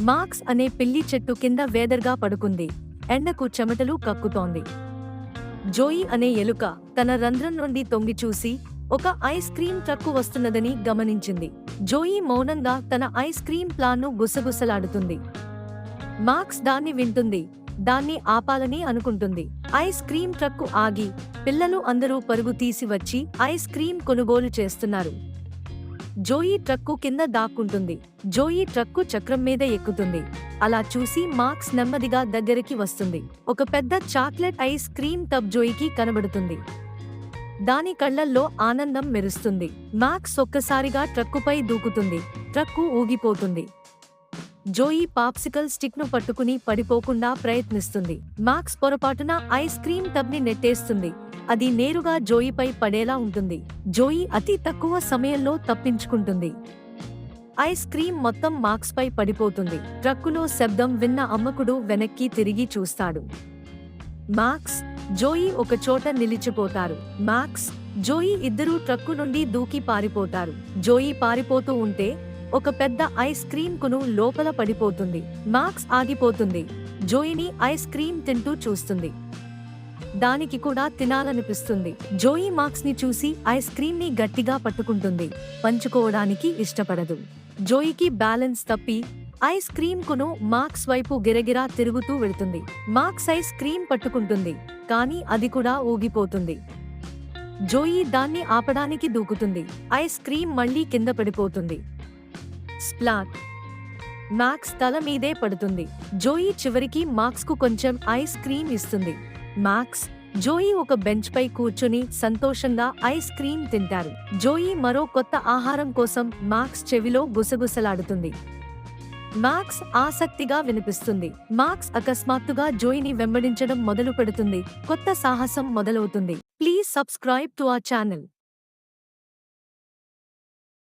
Marks అనే పిల్లి చెట్టు కింద వేదర్గా పడుకుంది. ఎండకు చెమటలు కక్కుతోంది. జోయి అనే ఎలుక తన రంధ్రం నుండి తొంగి చూసి ఒక ఐస్ క్రీం ట్రక్కు వస్తున్నదని గమనించింది. జోయి మౌనంగా తన ఐస్ క్రీం ప్లాన్ను గుసగుసలాడుతుంది. మార్క్స్ దాన్ని వింటుంది. దాన్ని ఆపాలని అనుకుంటుంది. ఐస్ క్రీం ట్రక్కు ఆగి పిల్లలు అందరూ పరుగు తీసి వచ్చి ఐస్ క్రీం కొనుగోలు చేస్తున్నారు. జోయి ట్రక్కు కింద దాక్కుంటుంది. జోయి ట్రక్కు చక్రం మీద ఎక్కుతుంది. అలా చూసి మార్క్స్ నెమ్మదిగా దగ్గరికి వస్తుంది. ఒక పెద్ద చాక్లెట్ ఐస్ క్రీమ్ టబ్ జోయికి కనబడుతుంది. దాని కళ్ళల్లో ఆనందం మెరుస్తుంది. మ్యాక్స్ ఒక్కసారిగా ట్రక్కుపై దూకుతుంది. ట్రక్కు ఊగిపోతుంది. జోయి పాప్సికల్ స్టిక్ను పట్టుకుని పడిపోకుండా ప్రయత్నిస్తుంది. మాక్స్ పొరపాటున ఐస్ క్రీమ్ టబ్ని నెట్టేస్తుంది. అది నేరుగా జోయిపై పడేలా ఉంటుంది. జోయి అతి తక్కువ సమయంలో తప్పించుకుంటుంది. ఐస్ క్రీమ్ మొత్తం మాక్స్పై పడిపోతుంది. ట్రక్కులో శబ్దం విన్న అమ్మకుడు వెనక్కి తిరిగి చూస్తాడు. మాక్స్ జోయి ఒక చోట నిలిచిపోతారు. మాక్స్ జోయి ఇద్దరూ ట్రక్కు నుండి దూకి పారిపోతారు. జోయి పారిపోతూ ఉంటే ఒక పెద్ద ఐస్ క్రీమ్ కును లోపల పడిపోతుంది. మాక్స్ ఆగిపోతుంది. జోయిని ఐస్ క్రీమ్ తింటూ చూస్తుంది. దానికి కూడా తినాలనిపిస్తుంది. జోయి మార్క్స్ని చూసి ఐస్ క్రీమ్ని గట్టిగా పట్టుకుంటుంది. పంచుకోవడానికి ఇష్టపడదు. జోయికి బ్యాలెన్స్ తప్పి ఐస్ క్రీమ్ కును మార్క్స్ వైపు గిరగిరా తిరుగుతూ వెళ్తుంది. మార్క్స్ ఐస్ క్రీమ్ పట్టుకుంటుంది. కానీ అది కూడా ఊగిపోతుంది. జోయి దాన్ని ఆపడానికి దూకుతుంది. ఐస్ క్రీమ్ మళ్ళీ కింద పడిపోతుంది. స్ప్లాట్. మ్యాక్స్ తల మీదే పడుతుంది. జోయి చివరికి మాక్స్కు కొంచెం ఐస్ క్రీమ్ ఇస్తుంది. మ్యాక్స్ జోయి ఒక బెంచ్ పై కూర్చుని సంతోషంగా ఐస్ క్రీమ్ తింటారు. జోయి మరో కొత్త ఆహారం కోసం మాక్స్ చెవిలో గుసగుసలాడుతుంది. మాక్స్ ఆసక్తిగా వినిపిస్తుంది. మాక్స్ అకస్మాత్తుగా జోయిని వెంబడించడం మొదలు పెడుతుంది కొత్త సాహసం మొదలవుతుంది. Please subscribe to our channel.